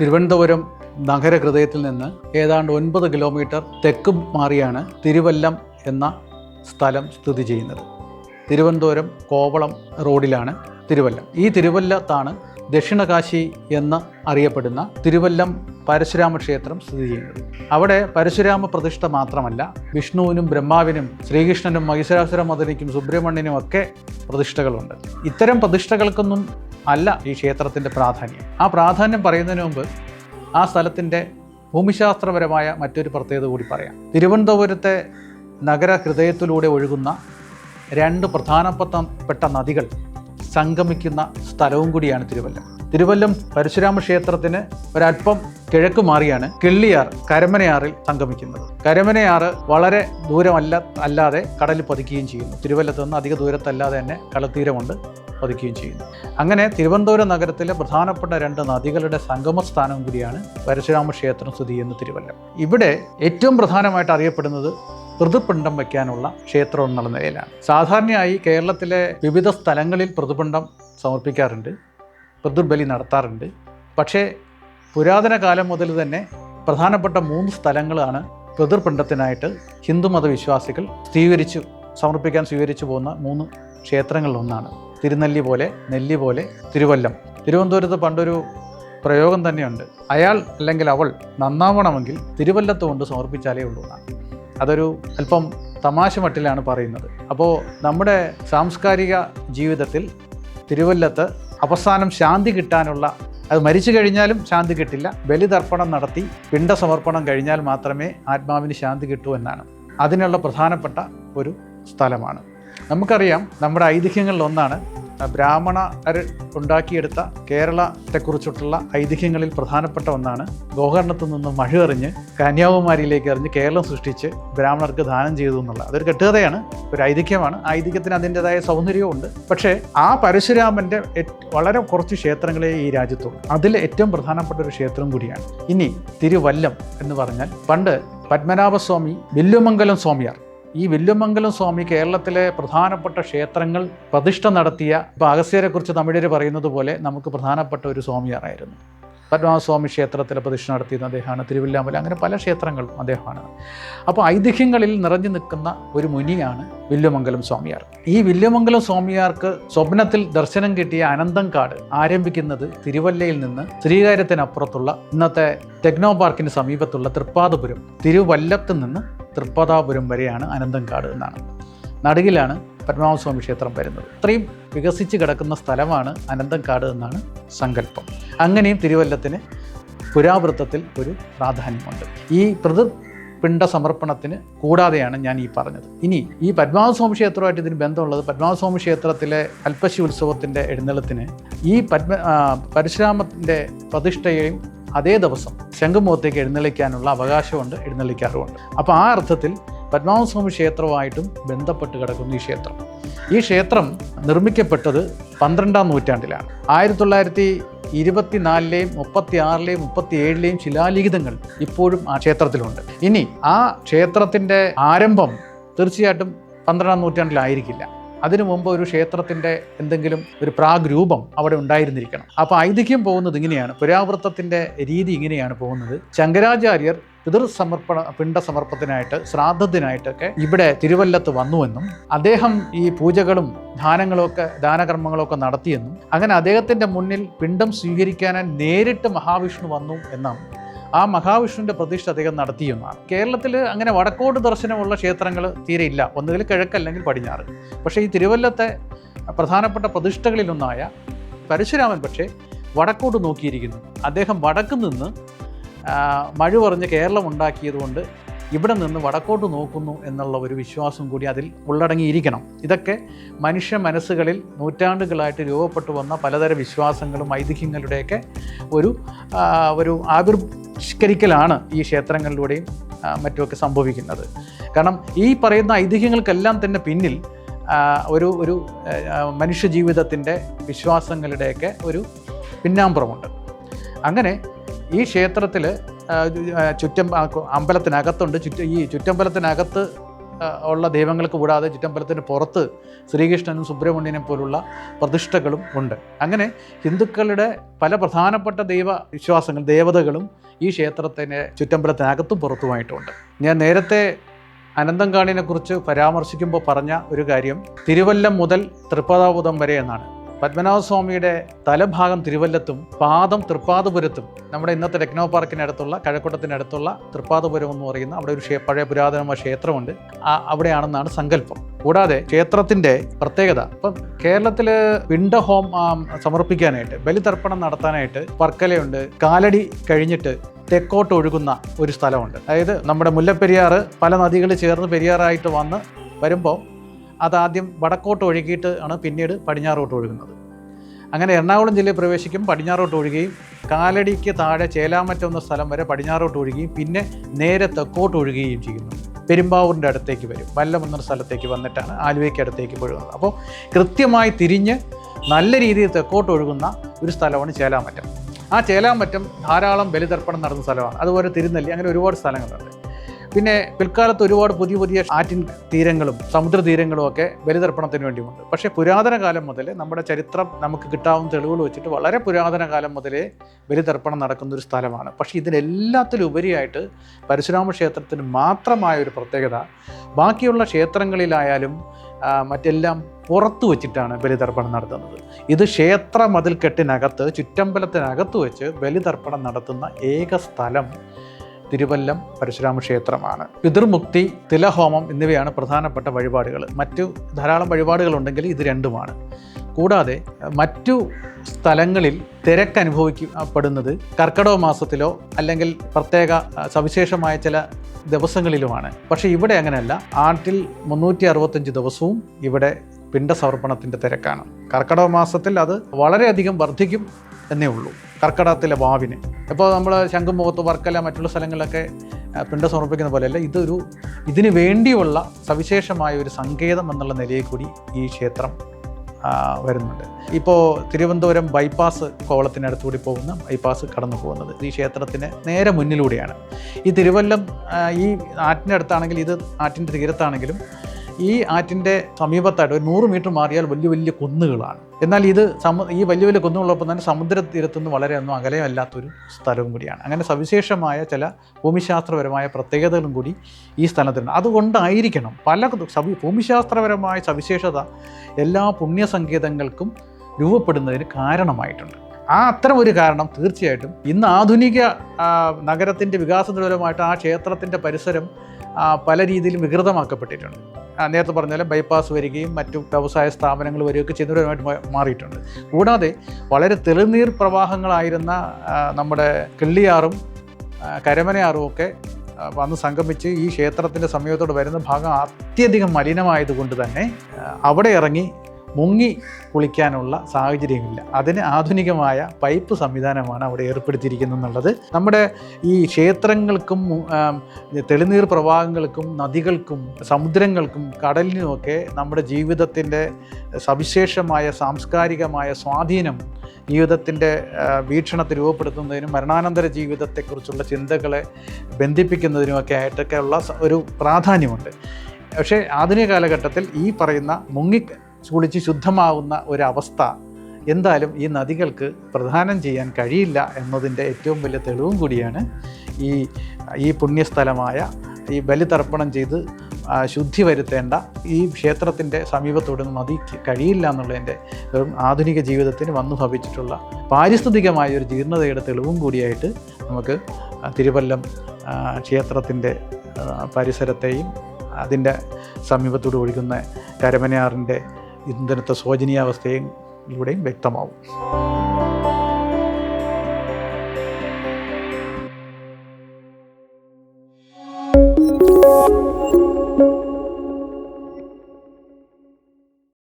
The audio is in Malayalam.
തിരുവനന്തപുരം നഗരഹൃദയത്തിൽ നിന്ന് ഏതാണ്ട് ഒൻപത് കിലോമീറ്റർ തെക്കും മാറിയാണ് തിരുവല്ലം എന്ന സ്ഥലം സ്ഥിതി ചെയ്യുന്നത്. തിരുവനന്തപുരം കോവളം റോഡിലാണ് തിരുവല്ലം. ഈ തിരുവല്ലത്താണ് ദക്ഷിണകാശി എന്ന് അറിയപ്പെടുന്ന തിരുവല്ലം പരശുരാമ ക്ഷേത്രം സ്ഥിതി ചെയ്യുന്നത്. അവിടെ പരശുരാമ പ്രതിഷ്ഠ മാത്രമല്ല വിഷ്ണുവിനും ബ്രഹ്മാവിനും ശ്രീകൃഷ്ണനും മഹിഷാസുര മദനിക്കും സുബ്രഹ്മണ്യനും ഒക്കെ പ്രതിഷ്ഠകളുണ്ട്. ഇത്തരം പ്രതിഷ്ഠകൾക്കൊന്നും അല്ല ഈ ക്ഷേത്രത്തിന്റെ പ്രാധാന്യം. ആ പ്രാധാന്യം പറയുന്നതിന് മുമ്പ് ആ സ്ഥലത്തിന്റെ ഭൂമിശാസ്ത്രപരമായ മറ്റൊരു പ്രത്യേകത കൂടി പറയാം. തിരുവനന്തപുരത്തെ നഗര ഹൃദയത്തിലൂടെ ഒഴുകുന്ന രണ്ട് പ്രധാനപ്പെട്ട നദികൾ സംഗമിക്കുന്ന സ്ഥലവും കൂടിയാണ് തിരുവല്ലം. തിരുവല്ലം പരശുരാമ ക്ഷേത്രത്തിന് ഒരല്പം കിഴക്ക് മാറിയാണ് കിള്ളിയാർ കരമനയാറിൽ സംഗമിക്കുന്നത്. കരമനയാറ് വളരെ ദൂരമല്ല അല്ലാതെ കടലിൽ പതിക്കുകയും ചെയ്യുന്നു. തിരുവല്ലത്ത് നിന്ന് അധിക ദൂരത്തല്ലാതെ തന്നെ കടൽത്തീരമുണ്ട് പതിക്കുകയും ചെയ്യുന്നു. അങ്ങനെ തിരുവനന്തപുരം നഗരത്തിലെ പ്രധാനപ്പെട്ട രണ്ട് നദികളുടെ സംഗമ സ്ഥാനം കൂടിയാണ് പരശുരാമ ക്ഷേത്രം സ്ഥിതി ചെയ്യുന്ന തിരുവല്ലം. ഇവിടെ ഏറ്റവും പ്രധാനമായിട്ട് അറിയപ്പെടുന്നത് പ്രതിപിണ്ഡം വയ്ക്കാനുള്ള ക്ഷേത്രം എന്നുള്ള നിലയിലാണ്. സാധാരണയായി കേരളത്തിലെ വിവിധ സ്ഥലങ്ങളിൽ പ്രതിപിണ്ഡം സമർപ്പിക്കാറുണ്ട് പിതൃബലി നടത്താറുണ്ട്. പക്ഷേ പുരാതന കാലം മുതൽ തന്നെ പ്രധാനപ്പെട്ട മൂന്ന് സ്ഥലങ്ങളാണ് പിതൃപിണ്ഡത്തിനായിട്ട് ഹിന്ദുമത വിശ്വാസികൾ സ്വീകരിച്ചു സമർപ്പിക്കാൻ സ്വീകരിച്ചു പോകുന്ന മൂന്ന് ക്ഷേത്രങ്ങളിലൊന്നാണ് തിരുനെല്ലി പോലെ നെല്ലി പോലെ തിരുവല്ലം. തിരുവനന്തപുരത്ത് പണ്ടൊരു പ്രയോഗം തന്നെയുണ്ട്. അയാൾ അല്ലെങ്കിൽ അവൾ നന്നാവണമെങ്കിൽ തിരുവല്ലത്ത് കൊണ്ട് സമർപ്പിച്ചാലേ ഉള്ളൂ എന്നാണ്. അതൊരു അല്പം തമാശ മട്ടിലാണ് പറയുന്നത്. അപ്പോൾ നമ്മുടെ സാംസ്കാരിക ജീവിതത്തിൽ തിരുവല്ലത്ത് അവസാനം ശാന്തി കിട്ടാനുള്ള അത് മരിച്ചു കഴിഞ്ഞാലും ശാന്തി കിട്ടില്ല ബലിതർപ്പണം നടത്തി പിണ്ടസമർപ്പണം കഴിഞ്ഞാൽ മാത്രമേ ആത്മാവിന് ശാന്തി കിട്ടൂ എന്നാണ്. അതിനുള്ള പ്രധാനപ്പെട്ട ഒരു സ്ഥലമാണ്. നമുക്കറിയാം നമ്മുടെ ഐതിഹ്യങ്ങളിൽ ഒന്നാണ് ബ്രാഹ്മണർ ഉണ്ടാക്കിയെടുത്ത കേരളത്തെക്കുറിച്ചിട്ടുള്ള ഐതിഹ്യങ്ങളിൽ പ്രധാനപ്പെട്ട ഒന്നാണ് ഗോകർണത്തു നിന്ന് മഴ എറിഞ്ഞ് കന്യാകുമാരിയിലേക്ക് എറിഞ്ഞ് കേരളം സൃഷ്ടിച്ച് ബ്രാഹ്മണർക്ക് ദാനം ചെയ്തു എന്നുള്ള അതൊരു കെട്ടുകഥയാണ് ഒരു ഐതിഹ്യമാണ്. ഐതിഹ്യത്തിന് അതിന്റെതായ സൗന്ദര്യമുണ്ട് പക്ഷേ ആ പരശുരാമന്റെ വളരെ കുറച്ച് ക്ഷേത്രങ്ങളെ ഈ രാജ്യത്തുള്ളൂ. അതിൽ ഏറ്റവും പ്രധാനപ്പെട്ട ഒരു ക്ഷേത്രം കൂടിയാണ്. ഇനി തിരുവല്ലം എന്ന് പറഞ്ഞാൽ പണ്ട് പത്മനാഭസ്വാമി വില്ലുമംഗലം സ്വാമിയാർ ഈ വില്ലുമംഗലം സ്വാമി കേരളത്തിലെ പ്രധാനപ്പെട്ട ക്ഷേത്രങ്ങൾ പ്രതിഷ്ഠ നടത്തിയ ഇപ്പോൾ അഗസ്ത്യരെക്കുറിച്ച് തമിഴർ പറയുന്നത് പോലെ നമുക്ക് പ്രധാനപ്പെട്ട ഒരു സ്വാമിയാറായിരുന്നു. പത്മനാഭസ്വാമി ക്ഷേത്രത്തിൽ പ്രതിഷ്ഠ നടത്തിയിരുന്ന അദ്ദേഹമാണ് തിരുവില്ലാമല അങ്ങനെ പല ക്ഷേത്രങ്ങളും അദ്ദേഹമാണ്. അപ്പോൾ ഐതിഹ്യങ്ങളിൽ നിറഞ്ഞു നിൽക്കുന്ന ഒരു മുനിയാണ് വില്ലുമംഗലം സ്വാമിയാർ. ഈ വില്ലുമംഗലം സ്വാമിയാർക്ക് സ്വപ്നത്തിൽ ദർശനം കിട്ടിയ അനന്തം കാട് ആരംഭിക്കുന്നത് തിരുവല്ലയിൽ നിന്ന് ശ്രീകാര്യത്തിനപ്പുറത്തുള്ള ഇന്നത്തെ ടെക്നോ പാർക്കിന് സമീപത്തുള്ള തൃപ്പാതപുരം തിരുവല്ലത്ത് നിന്ന് തൃപ്പതാപുരം വരെയാണ് അനന്തംകാട് എന്നാണ്. നടുകിലാണ് പത്മനാഭസ്വാമി ക്ഷേത്രം വരുന്നത്. ഇത്രയും വികസിച്ച് കിടക്കുന്ന സ്ഥലമാണ് അനന്തംകാട് എന്നാണ് സങ്കല്പം. അങ്ങനെയും തിരുവല്ലത്തിന് പുരാവൃത്തത്തിൽ ഒരു പ്രാധാന്യമുണ്ട്. ഈ പിണ്ട സമർപ്പണത്തിന് കൂടാതെയാണ് ഞാൻ ഈ പറഞ്ഞത്. ഇനി ഈ പത്മനാഭസ്വാമി ക്ഷേത്രമായിട്ട് ഇതിന് ബന്ധമുള്ളത് പത്മനാഭസ്വാമി ക്ഷേത്രത്തിലെ കൽപ്പശി ഉത്സവത്തിന്റെ എഴുന്നള്ളത്തിന് ഈ പത്മ പരശുരാമത്തിന്റെ പ്രതിഷ്ഠയെയും അതേ ദിവസം ശംഖുമുഖത്തേക്ക് എഴുന്നള്ളിക്കാനുള്ള അവകാശമുണ്ട് എഴുന്നള്ളിക്കാറുമുണ്ട്. അപ്പോൾ ആ അർത്ഥത്തിൽ പത്മനാഭസ്വാമി ക്ഷേത്രവുമായിട്ടും ബന്ധപ്പെട്ട് കിടക്കുന്നു ഈ ക്ഷേത്രം. ഈ ക്ഷേത്രം നിർമ്മിക്കപ്പെട്ടത് പന്ത്രണ്ടാം നൂറ്റാണ്ടിലാണ്. ആയിരത്തി തൊള്ളായിരത്തി ഇരുപത്തിനാലിലെയും മുപ്പത്തി ആറിലെയും മുപ്പത്തി ഏഴിലെയും ശിലാലിഖിതങ്ങൾ ഇപ്പോഴും ആ ക്ഷേത്രത്തിലുണ്ട്. ഇനി ആ ക്ഷേത്രത്തിന്റെ ആരംഭം തീർച്ചയായിട്ടും പന്ത്രണ്ടാം നൂറ്റാണ്ടിലായിരിക്കില്ല. അതിനു മുമ്പ് ഒരു ക്ഷേത്രത്തിന്റെ എന്തെങ്കിലും ഒരു പ്രാഗ് രൂപം അവിടെ ഉണ്ടായിരുന്നിരിക്കണം. അപ്പോൾ ഐതിഹ്യം പോകുന്നത് ഇങ്ങനെയാണ്. പുരാവൃത്തത്തിന്റെ രീതി ഇങ്ങനെയാണ് പോകുന്നത്. ശങ്കരാചാര്യർ പിതൃ സമർപ്പണ പിണ്ട സമർപ്പത്തിനായിട്ട് ശ്രാദ്ധത്തിനായിട്ടൊക്കെ ഇവിടെ തിരുവല്ലത്ത് വന്നുവെന്നും അദ്ദേഹം ഈ പൂജകളും ദാനങ്ങളൊക്കെ ദാനകർമ്മങ്ങളൊക്കെ നടത്തിയെന്നും അങ്ങനെ അദ്ദേഹത്തിന്റെ മുന്നിൽ പിണ്ടം സ്വീകരിക്കാനായി നേരിട്ട് മഹാവിഷ്ണു വന്നു എന്നാണ് ആ മഹാവിഷ്ണുവിന്റെ പ്രതിഷ്ഠ അദ്ദേഹം നടത്തിയെന്നാണ് കേരളത്തിൽ അങ്ങനെ വടക്കോട്ട് ദർശനമുള്ള ക്ഷേത്രങ്ങൾ തീരെയില്ല ഒന്നുകിൽ കിഴക്കല്ലെങ്കിൽ പടിഞ്ഞാറ്. പക്ഷേ ഈ തിരുവല്ലത്തെ പ്രധാനപ്പെട്ട പ്രതിഷ്ഠകളിലൊന്നായ പരശുരാമൻ പക്ഷേ വടക്കോട്ട് നോക്കിയിരിക്കുന്നു. അദ്ദേഹം വടക്ക് നിന്ന് മഴ പറഞ്ഞ് കേരളം ഉണ്ടാക്കിയതുകൊണ്ട് ഇവിടെ നിന്ന് വടക്കോട്ട് നോക്കുന്നു എന്നുള്ള ഒരു വിശ്വാസം കൂടി അതിൽ ഉള്ളടങ്ങിയിരിക്കണം. ഇതൊക്കെ മനുഷ്യ മനസ്സുകളിൽ നൂറ്റാണ്ടുകളായിട്ട് രൂപപ്പെട്ടു വന്ന പലതരം വിശ്വാസങ്ങളും ഐതിഹ്യങ്ങളുടെയൊക്കെ ഒരു ഒരു ആവിർഷ്കരിക്കലാണ് ഈ ക്ഷേത്രങ്ങളിലൂടെയും മറ്റുമൊക്കെ സംഭവിക്കുന്നത്. കാരണം ഈ പറയുന്ന ഐതിഹ്യങ്ങൾക്കെല്ലാം തന്നെ പിന്നിൽ ഒരു ഒരു മനുഷ്യജീവിതത്തിന്റെ മനുഷ്യ ജീവിതത്തിന്റെ വിശ്വാസങ്ങളുടെയൊക്കെ ഒരു പിന്നാമ്പുറമുണ്ട്. അങ്ങനെ ഈ ക്ഷേത്രത്തിൽ ചുറ്റം അമ്പലത്തിനകത്തുണ്ട്. ചുറ്റ ഈ ചുറ്റമ്പലത്തിനകത്ത് ഉള്ള ദൈവങ്ങൾക്ക് കൂടാതെ ചുറ്റമ്പലത്തിന് പുറത്ത് ശ്രീകൃഷ്ണനും സുബ്രഹ്മണ്യനും പോലുള്ള പ്രതിഷ്ഠകളും ഉണ്ട്. അങ്ങനെ ഹിന്ദുക്കളുടെ പല പ്രധാനപ്പെട്ട ദൈവ വിശ്വാസങ്ങൾ ദേവതകളും ഈ ക്ഷേത്രത്തിന് ചുറ്റമ്പലത്തിനകത്തും പുറത്തുമായിട്ടുണ്ട്. ഞാൻ നേരത്തെ അനന്തങ്കാളിനെ കുറിച്ച് പരാമർശിക്കുമ്പോൾ പറഞ്ഞ ഒരു കാര്യം തിരുവല്ലം മുതൽ തൃപ്പതാപുതം വരെ എന്നാണ്. പത്മനാഭസ്വാമിയുടെ തലഭാഗം തിരുവല്ലത്തും പാദം തൃപ്പാദപുരത്തും നമ്മുടെ ഇന്നത്തെ ടെക്നോ പാർക്കിനടുത്തുള്ള കഴക്കൂട്ടത്തിനടുത്തുള്ള തൃപ്പാദപുരം എന്ന് പറയുന്ന അവിടെ ഒരു പഴയ പുരാതനമായ ക്ഷേത്രമുണ്ട്. അവിടെയാണെന്നാണ് സങ്കല്പം. കൂടാതെ ക്ഷേത്രത്തിന്റെ പ്രത്യേകത ഇപ്പം കേരളത്തിൽ പിണ്ടഹോം സമർപ്പിക്കാനായിട്ട് ബലിതർപ്പണം നടത്താനായിട്ട് വർക്കലയുണ്ട്. കാലടി കഴിഞ്ഞിട്ട് തെക്കോട്ട് ഒഴുകുന്ന ഒരു സ്ഥലമുണ്ട്. അതായത് നമ്മുടെ മുല്ലപ്പെരിയാറ് പല നദികൾ ചേർന്ന് പെരിയാറായിട്ട് വന്ന് വരുമ്പോൾ അതാദ്യം വടക്കോട്ട് ഒഴുകിയിട്ട് ആണ് പിന്നീട് പടിഞ്ഞാറോട്ട് ഒഴുകുന്നത്. അങ്ങനെ എറണാകുളം ജില്ലയിൽ പ്രവേശിക്കും പടിഞ്ഞാറോട്ട് ഒഴുകുകയും കാലടിക്ക് താഴെ ചേലാമറ്റം എന്ന സ്ഥലം വരെ പടിഞ്ഞാറോട്ട് ഒഴുകുകയും പിന്നെ നേരെ തെക്കോട്ട് ഒഴുകുകയും ചെയ്യുന്നു. പെരുമ്പാവൂരിന്റെ അടുത്തേക്ക് വരും. വല്ലം എന്നൊരു സ്ഥലത്തേക്ക് വന്നിട്ടാണ് ആലുവയ്ക്ക് അടുത്തേക്ക് ഒഴുകുന്നത്. അപ്പോൾ കൃത്യമായി തിരിഞ്ഞ് നല്ല രീതിയിൽ തെക്കോട്ട് ഒഴുകുന്ന ഒരു സ്ഥലമാണ് ചേലാമറ്റം. ആ ചേലാമറ്റം ധാരാളം ബലിതർപ്പണം നടന്ന സ്ഥലമാണ്. അതുപോലെ തിരുനെല്ലി അങ്ങനെ ഒരുപാട് സ്ഥലങ്ങളുണ്ട്. പിന്നെ പിൽക്കാലത്ത് ഒരുപാട് പുതിയ പുതിയ ആറ്റിൻ തീരങ്ങളും സമുദ്ര തീരങ്ങളും ഒക്കെ ബലിതർപ്പണത്തിന് വേണ്ടിയുണ്ട് പക്ഷേ പുരാതന കാലം മുതൽ നമ്മുടെ ചരിത്രം നമുക്ക് കിട്ടാവുന്ന തെളിവുകൾ വെച്ചിട്ട് വളരെ പുരാതന കാലം മുതലേ ബലിതർപ്പണം നടക്കുന്ന ഒരു സ്ഥലമാണ്. പക്ഷേ ഇതിനെല്ലാത്തിലും ഉപരിയായിട്ട് പരശുരാമ ക്ഷേത്രത്തിന് മാത്രമായ ഒരു പ്രത്യേകത ബാക്കിയുള്ള ക്ഷേത്രങ്ങളിലായാലും മറ്റെല്ലാം പുറത്തു വെച്ചിട്ടാണ് ബലിതർപ്പണം നടത്തുന്നത്. ഇത് ക്ഷേത്ര മതിൽക്കെട്ടിനകത്ത് ചുറ്റമ്പലത്തിനകത്ത് വെച്ച് ബലിതർപ്പണം നടത്തുന്ന ഏക സ്ഥലം തിരുവല്ലം പരശുരാമ ക്ഷേത്രമാണ് പിതൃമുക്തി തിലഹോമം എന്നിവയാണ് പ്രധാനപ്പെട്ട വഴിപാടുകൾ. മറ്റു ധാരാളം വഴിപാടുകളുണ്ടെങ്കിൽ ഇത് രണ്ടുമാണ്. കൂടാതെ മറ്റു സ്ഥലങ്ങളിൽ തിരക്ക് അനുഭവിക്കപ്പെടുന്നത് കർക്കിടക മാസത്തിലോ അല്ലെങ്കിൽ പ്രത്യേക സവിശേഷമായ ചില ദിവസങ്ങളിലുമാണ്. പക്ഷേ ഇവിടെ അങ്ങനെയല്ല. ആട്ടിൽ മുന്നൂറ്റി അറുപത്തഞ്ച് ദിവസവും ഇവിടെ പിണ്ടസമർപ്പണത്തിന്റെ തിരക്കാണ്. കർക്കിടക മാസത്തിൽ അത് വളരെയധികം വർദ്ധിക്കും എന്നേ ഉള്ളൂ. കർക്കിടകത്തിലെ വാവിന്. ഇപ്പോൾ നമ്മൾ ശംഖുമുഖത്ത് വർക്കല മറ്റുള്ള സ്ഥലങ്ങളിലൊക്കെ പിണ്ട സമർപ്പിക്കുന്ന പോലെയല്ല ഇതൊരു ഇതിന് വേണ്ടിയുള്ള സവിശേഷമായ ഒരു സങ്കേതം എന്നുള്ള നിലയിൽ കൂടി ഈ ക്ഷേത്രം വരുന്നുണ്ട്. ഇപ്പോൾ തിരുവനന്തപുരം ബൈപ്പാസ് കോവളത്തിനടുത്തുകൂടി പോകുന്ന ബൈപ്പാസ് കടന്നു പോകുന്നത്. ഈ ക്ഷേത്രത്തിന് നേരെ മുന്നിലൂടെയാണ്. ഈ തിരുവല്ലം ഈ ആറ്റിന്റെ അടുത്താണെങ്കിലും ഇത് ആറ്റിന്റെ തീരത്താണെങ്കിലും ഈ ആറ്റിന്റെ സമീപത്തായിട്ട് ഒരു നൂറ് മീറ്റർ മാറിയാൽ വലിയ വലിയ കുന്നുകളാണ്. എന്നാൽ ഇത് സമു ഈ വലിയ വലിയ കുന്നുകളൊപ്പം തന്നെ സമുദ്ര തീരത്തുനിന്ന് വളരെ ഒന്നും അകലെയല്ലാത്തൊരു സ്ഥലവും കൂടിയാണ്. അങ്ങനെ സവിശേഷമായ ചില ഭൂമിശാസ്ത്രപരമായ പ്രത്യേകതകളും കൂടി ഈ സ്ഥലത്തുണ്ട് അതുകൊണ്ടായിരിക്കണം പല സവി ഭൂമിശാസ്ത്രപരമായ സവിശേഷത എല്ലാ പുണ്യസങ്കേതങ്ങൾക്കും രൂപപ്പെടുന്നതിന് കാരണമായിട്ടുണ്ട്. ആ അത്തരം ഒരു കാരണം തീർച്ചയായിട്ടും ഇന്ന് ആധുനിക നഗരത്തിന്റെ വികാസത്തിനുപരമായിട്ട് ആ ക്ഷേത്രത്തിന്റെ പരിസരം പല രീതിയിലും വികൃതമാക്കപ്പെട്ടിട്ടുണ്ട്. നേരത്തെ പറഞ്ഞ പോലെ ബൈപ്പാസ് വരികയും മറ്റു വ്യവസായ സ്ഥാപനങ്ങൾ വരികയൊക്കെ ചെയ്യുന്നവരുമായിട്ട് മാറിയിട്ടുണ്ട്. കൂടാതെ വളരെ തെളിനീർ പ്രവാഹങ്ങളായിരുന്ന നമ്മുടെ കിള്ളിയാറും കരമനയാറും ഒക്കെ വന്ന് സംഗമിച്ച് ഈ ക്ഷേത്രത്തിന്റെ സമീപത്തോട് വരുന്ന ഭാഗം അത്യധികം മലിനമായതുകൊണ്ട് തന്നെ അവിടെ ഇറങ്ങി മുങ്ങി കുളിക്കാനുള്ള സാഹചര്യമില്ല. അതിന് ആധുനികമായ പൈപ്പ് സംവിധാനമാണ് അവിടെ ഏർപ്പെടുത്തിയിരിക്കുന്നത് എന്നുള്ളത്. നമ്മുടെ ഈ ക്ഷേത്രങ്ങൾക്കും തെളിനീർ പ്രവാഹങ്ങൾക്കും നദികൾക്കും സമുദ്രങ്ങൾക്കും കടലിനുമൊക്കെ നമ്മുടെ ജീവിതത്തിന്റെ സവിശേഷമായ സാംസ്കാരികമായ സ്വാധീനം ജീവിതത്തിന്റെ വീക്ഷണത്തെ രൂപപ്പെടുത്തുന്നതിനും മരണാനന്തര ജീവിതത്തെക്കുറിച്ചുള്ള ചിന്തകളെ ബന്ധിപ്പിക്കുന്നതിനുമൊക്കെ ആയിട്ടൊക്കെ ഉള്ള ഒരു പ്രാധാന്യമുണ്ട്. പക്ഷേ ആധുനിക കാലഘട്ടത്തിൽ ഈ പറയുന്ന മുങ്ങി കുളിച്ച് ശുദ്ധമാവുന്ന ഒരവസ്ഥ എന്തായാലും ഈ നദികൾക്ക് പ്രധാനം ചെയ്യാൻ കഴിയില്ല എന്നതിന്റെ ഏറ്റവും വലിയ തെളിവും കൂടിയാണ് ഈ ഈ പുണ്യസ്ഥലമായ ഈ ബലിതർപ്പണം ചെയ്ത് ശുദ്ധി വരുത്തേണ്ട ഈ ക്ഷേത്രത്തിന്റെ സമീപത്തോട് നദിക്ക് കഴിയില്ല എന്നുള്ളതിന്റെ ആധുനിക ജീവിതത്തിന് വന്നു ഭവിച്ചിട്ടുള്ള പാരിസ്ഥിതികമായ ഒരു ജീർണതയുടെ തെളിവും കൂടിയായിട്ട് നമുക്ക് തിരുവല്ലം ക്ഷേത്രത്തിന്റെ പരിസരത്തെയും അതിന്റെ സമീപത്തോട് ഒഴുകുന്ന കരമനയാറിന്റെ ഇന്ധനത്തെ ഇവിടെയും വ്യക്തമാവും.